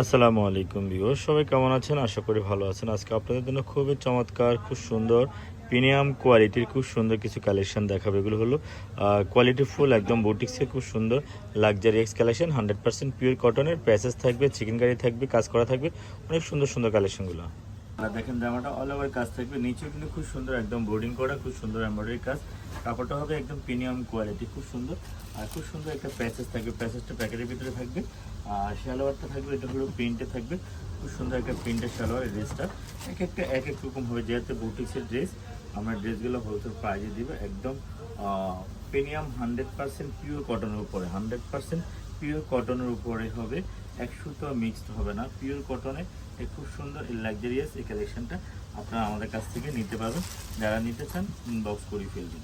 আসসালামু আলাইকুম ভিউ সবাই কেমন আছেন? আশা করি ভালো আছেন। আজকে আপনাদের জন্য খুবই চমৎকার, খুব সুন্দর, প্রিমিয়াম কোয়ালিটির খুব সুন্দর কিছু কালেকশন দেখাবে। এগুলো হলো কোয়ালিটি ফুল, একদম বুটিক্সের খুব সুন্দর luxury x collection hundred percent pure কটনের প্যাসেজ থাকবে চিকেন কারি থাকবে, কাজ করা থাকবে, অনেক সুন্দর সুন্দর কালেকশনগুলো আর দেখেন জামাটা অল ওভার কাজ থাকবে, নিচেও কিন্তু খুব সুন্দর, একদম বোর্ডিং করা, খুব সুন্দর এমব্রয়ডারি কাজ। কাপড়টা হবে একদম প্রিমিয়াম কোয়ালিটি খুব সুন্দর। আর খুব সুন্দর একটা প্যাসেজ থাকবে প্যাসেজটা প্যাকেটের ভিতরে থাকবে। আর সালোয়ারটা থাকবে, এটা হলো প্রিন্টে থাকবে। খুব সুন্দর একটা প্রিন্টের সালোয়ার এই ড্রেসটা এক একটা, এক এক রকম হবে, যেহেতু বুটিক্সের ড্রেস আমরা ড্রেসগুলো হোলসেল প্রাইজে দিব। একদম প্রিমিয়াম হান্ড্রেড পার্সেন্ট পিওর কটনের উপরে। হান্ড্রেড পার্সেন্ট পিওর কটনের উপরে হবে। এক সুতো মিক্সড হবে না। পিওর কটনে খুব সুন্দর লাক্সারিয়াস এই কালেকশনটা আপনারা আমাদের কাছ থেকে নিতে পারবেন। যারা নিতে চান ইনবক্স করে ফেলবেন।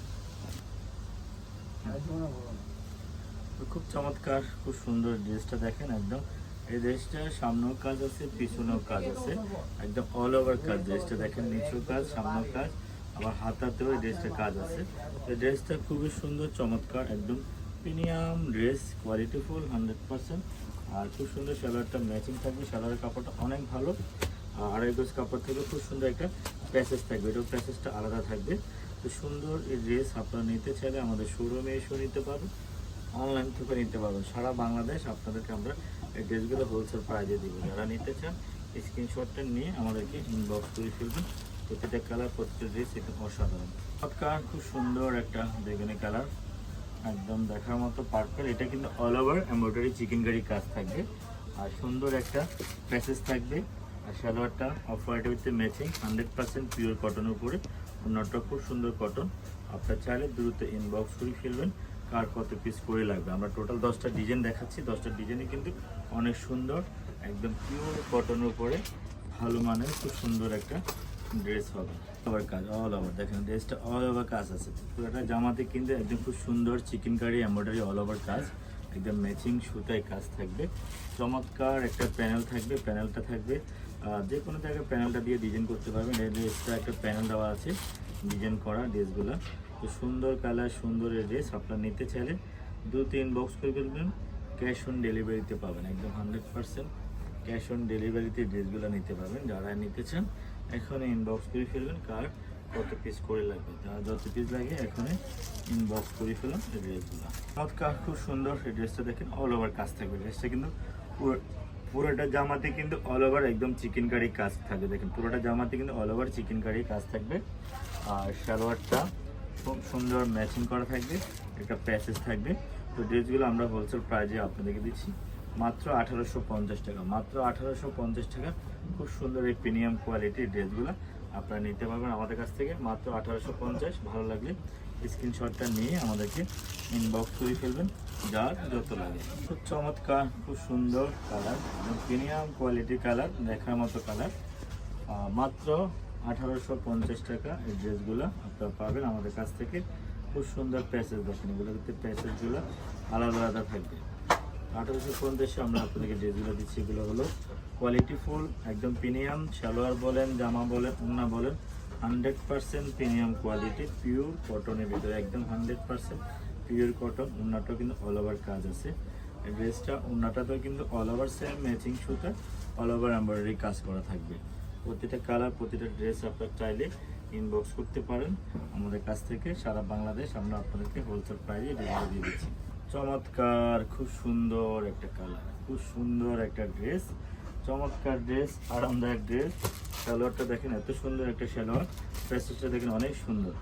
খুব চমৎকার, খুব সুন্দর ড্রেসটা দেখেন একদম। এই ড্রেসটা সামনেও কাজ আছে, পিছনেও কাজ আছে। একদম অল ওভার কাজ, ড্রেসটা দেখেন নিচেও কাজ, সামনেও কাজ, আবার হাতাতেও এই ড্রেসটা কাজ আছে। এই ড্রেসটা খুবই সুন্দর, চমৎকার, একদম premium dress quality full hundred percent আর খুব সুন্দর সালোয়ারটা ম্যাচিং থাকবে, সালোয়ারের কাপড়টা অনেক ভালো। আর আড়াই গজ কাপড় থেকে খুব সুন্দর একটা প্যাসেজ থাকবে, এটাও প্যাসেজটা আলাদা থাকবে। তো সুন্দর এই ড্রেস আপনারা নিতে চাইলে আমাদের শোরুমে এসেও নিতে পারবেন অনলাইন থেকে নিতে পারবেন সারা বাংলাদেশ আপনাদেরকে আমরা এই ড্রেসগুলো হোলসেল প্রাইজে দিব। যারা নিতে চান স্ক্রিনশটটা নিয়ে আমাদেরকে ইনবক্স করে ফেলবেন। প্রতিটা কালার প্রতিটা ড্রেস এটা অসাধারণ। চমৎকার, খুব সুন্দর একটা বেগুনি কালার একদম দেখার মতো পারফেক্ট এটা কিন্তু all over embroidery chikankari কাজ থাকবে। আর সুন্দর একটা প্যাসেজ থাকবে। আর সালোয়ারটা অফ হোয়াইটের ম্যাচিং হান্ড্রেড পার্সেন্ট পিওর কটনের উপরে। অন্যটা খুব সুন্দর কটন আপনার চাইলে দ্রুত ইনবক্স করে ফেলবেন, কার কত পিস করে লাগবে। আমরা টোটাল দশটা ডিজাইন দেখাচ্ছি। দশটা ডিজাইনই কিন্তু অনেক সুন্দর, একদম পিওর কটনের উপরে ভালো মানের, খুব সুন্দর একটা ড্রেস হবে। ওভার কাজ অল ওভার দেখেন ড্রেসটা অল ওভার কাজ আছে। পুরোটা জামাতে কিন্তু একদম খুব সুন্দর chikankari embroidery all over কাজ। একদম ম্যাচিং সুতায় কাজ থাকবে। চমৎকার একটা প্যানেল থাকবে প্যানেলটা থাকবে যে কোনো জায়গায় প্যানেলটা দিয়ে ডিজাইন করতে পারবেন। এই ড্রেসটা একটা প্যানেল দেওয়া আছে ডিজাইন করা ড্রেসগুলো। তো সুন্দর কালার সুন্দর এই ড্রেস আপনার নিতে চাইলে দু, তিন বক্স করে ফেলবেন। ক্যাশ অন ডেলিভারিতে পাবেন, একদম হান্ড্রেড পার্সেন্ট ক্যাশ অন ডেলিভারিতে ড্রেসগুলো নিতে পারবেন। যারা নিতে চান এখন ইনবক্স করে ফেলবেন। কার কত পিস করে লাগবে? যারা যত পিস লাগে, এখন ইনবক্স করে ফেলুন এই ড্রেসগুলো চমৎকার, খুব সুন্দর এই ড্রেসটা দেখেন অল ওভার কাজ থাকবে। ড্রেসটা কিন্তু পুরো পুরোটা জামাতে কিন্তু অল ওভার একদম চিকেন কারি কাজ থাকবে। দেখেন, পুরোটা জামাতে কিন্তু অল ওভার চিকেন কারি কাজ থাকবে। আর সালোয়ারটা খুব সুন্দর ম্যাচিং করা থাকবে। একটা প্যাসেজ থাকবে। তো ড্রেসগুলো আমরা হোলসেল প্রাইজে আপনাদেরকে দিচ্ছি। মাত্র আঠারোশো পঞ্চাশ টাকা। মাত্র আঠারোশো পঞ্চাশ টাকা। খুব সুন্দর এই প্রিমিয়াম কোয়ালিটির ড্রেসগুলো আপনারা নিতে পারবেন আমাদের কাছ থেকে। মাত্র আঠারোশো পঞ্চাশ, ভালো লাগলে স্ক্রিনশটটা নিয়ে আমাদেরকে ইনবক্স করে ফেলবেন, যার যত লাগে। খুব চমৎকার, খুব সুন্দর কালার এবং প্রিমিয়াম কোয়ালিটির কালার, দেখার মতো কালার। মাত্র আঠারোশো পঞ্চাশ টাকা এই ড্রেসগুলো আপনারা পাবেন আমাদের কাছ থেকে। খুব সুন্দর প্যাসেজ দেখেন এগুলো কিন্তু প্যাসেজগুলো আলাদা আলাদা থাকবে। আঠারোশো পঞ্চাশে আমরা আপনাদেরকে ড্রেসগুলো দিচ্ছি এগুলো হলো কোয়ালিটি ফুল একদম প্রিমিয়াম সালোয়ার বলেন, জামা বলেন ওনা বলেন hundred percent premium quality pure কটনের ভিতরে, একদম হান্ড্রেড পার্সেন্ট পিওর কটন ওনাটাও কিন্তু অল ওভার কাজ আছে। ড্রেসটা ওনাটাতেও কিন্তু অল ওভার সেম ম্যাচিং সুতা অল ওভার এমব্রয়ডারি কাজ করা থাকবে। প্রতিটা কালার প্রতিটা ড্রেস আপনার চাইলে ইনবক্স করতে পারেন। আমাদের কাছ থেকে সারা বাংলাদেশ আমরা আপনাদেরকে হোলসেল প্রাইজে ডেলিভারি দিয়ে দিচ্ছি। চমৎকার, খুব সুন্দর একটা কালার খুব সুন্দর একটা ড্রেস চমৎকার ড্রেস আরামদায়ক ড্রেস সালোয়ারটা দেখেন এত সুন্দর একটা সালোয়ার প্যাসেজটা দেখেন অনেক সুন্দর,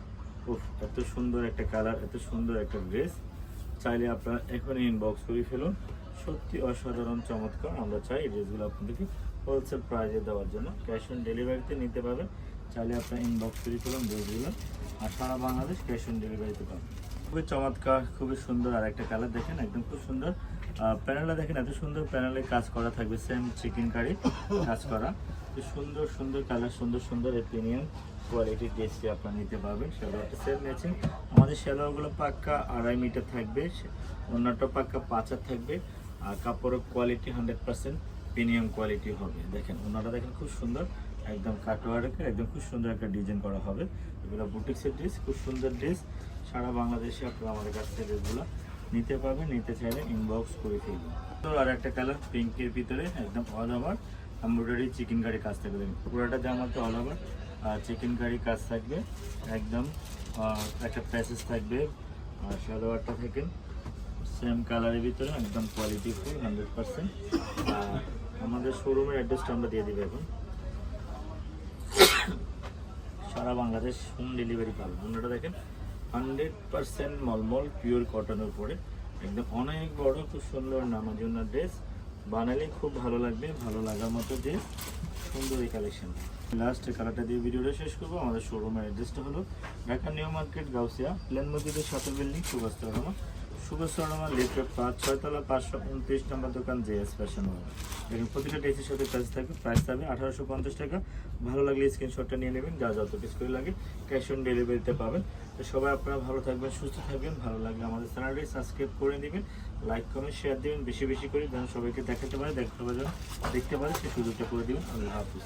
উফ, এত সুন্দর একটা কালার এত সুন্দর একটা ড্রেস চাইলে আপনারা এখনই ইনবক্স করে ফেলুন, সত্যি অসাধারণ, চমৎকার, আমরা চাই এই ড্রেসগুলো আপনাদেরকে হোলসেল প্রাইজে দেওয়ার জন্য ক্যাশ অন ডেলিভারিতে নিতে পারবেন, চাইলে আপনারা ইনবক্স করে ফেলুন ড্রেসগুলো আর সারা বাংলাদেশ ক্যাশ অন ডেলিভারিতে পাবেন। খুবই চমৎকার, খুবই সুন্দর আর একটা কালার দেখেন, একদম খুব সুন্দর। প্যানেলটা দেখেন, এত সুন্দর প্যানেলে কাজ করা থাকবে সেম চিকেন কারি কাজ করা। সুন্দর সুন্দর কালার সুন্দর সুন্দর এই প্রিমিয়াম কোয়ালিটির ড্রেসটি আপনারা নিতে পারবেন। শ্যালোয়ারটা সেম ম্যাচিং আমাদের শ্যালোয়ারগুলো পাক্কা আড়াই মিটার থাকবে, অন্যটা পাক্কা পাঁচ হাত থাকবে, আর কাপড়ের quality hundred percent premium quality হবে। দেখেন ওনাটা দেখেন খুব সুন্দর, একদম কাটোয়ারের একদম খুব সুন্দর একটা ডিজাইন করা হবে। এগুলো বুটিক্সের ড্রেস খুব সুন্দর ড্রেস সারা বাংলাদেশে আপনারা আমাদের কাছ থেকে ড্রেসগুলো নিতে পারবেন, নিতে চাইলে ইনবক্স করে ফেলবে তো আর একটা কালার পিঙ্কের ভিতরে একদম all over embroidery chikankari কাজ থাকবে। পুরোটা জামাতে অল ওভার আর চিকেন কারি কাজ থাকবে, একদম একটা প্যাসেজ থাকবে, আর সালোয়ারটা থেকে সেম কালারের ভিতরে, একদম কোয়ালিটি ফুল হান্ড্রেড পার্সেন্ট আমাদের শোরুমের অ্যাড্রেসটা আমরা দিয়ে দিবো এখন। সারা বাংলাদেশ হোম ডেলিভারি পাবেন। অন্যটা দেখেন হান্ড্রেড পারসেন্ট মলমল, পিওর কটনের উপরে একদম অনেক বড়, খুব সুন্দর নামার জন্য ড্রেস। বানালে খুব ভালো লাগবে, ভালো লাগার মতো ড্রেস। সুন্দর এই কালেকশন লাস্ট কালারটা দিয়ে ভিডিওটা শেষ করব। আমাদের শোরুমের অ্যাড্রেসটা হলো ঢাকা নিউ মার্কেট, গাউসিয়া। প্ল্যান মসজিদের সাথে বিল্ডিং, সুভাষ রহমান সুভাষ রহমান লিফটের পাঁচ, ছয়তলা পাঁচশো উনত্রিশ নম্বর দোকান জে এস ফ্যাশন এখানে প্রতিটা ড্রেসের সাথে প্রাইস থাকবে প্রাইস থাকবে আঠারোশো পঞ্চাশ টাকা। ভালো লাগলে স্ক্রিনশটটা নিয়ে নেবেন, যা যত পিস করে লাগে ক্যাশ অন ডেলিভারিতে পাবেন। তো সবাই আপনারা ভালো থাকবেন, সুস্থ থাকবেন, ভালো লাগলে আমাদের চ্যানেলটি সাবস্ক্রাইব করে দিবেন লাইক কমেন্ট শেয়ার দিবেন, বেশি বেশি করে যেন সবাইকে দেখাতে পারে দেখতে পারে দেখতে পারে সেই সুযোগটা করে দিবেন। আল্লাহ হাফিজ।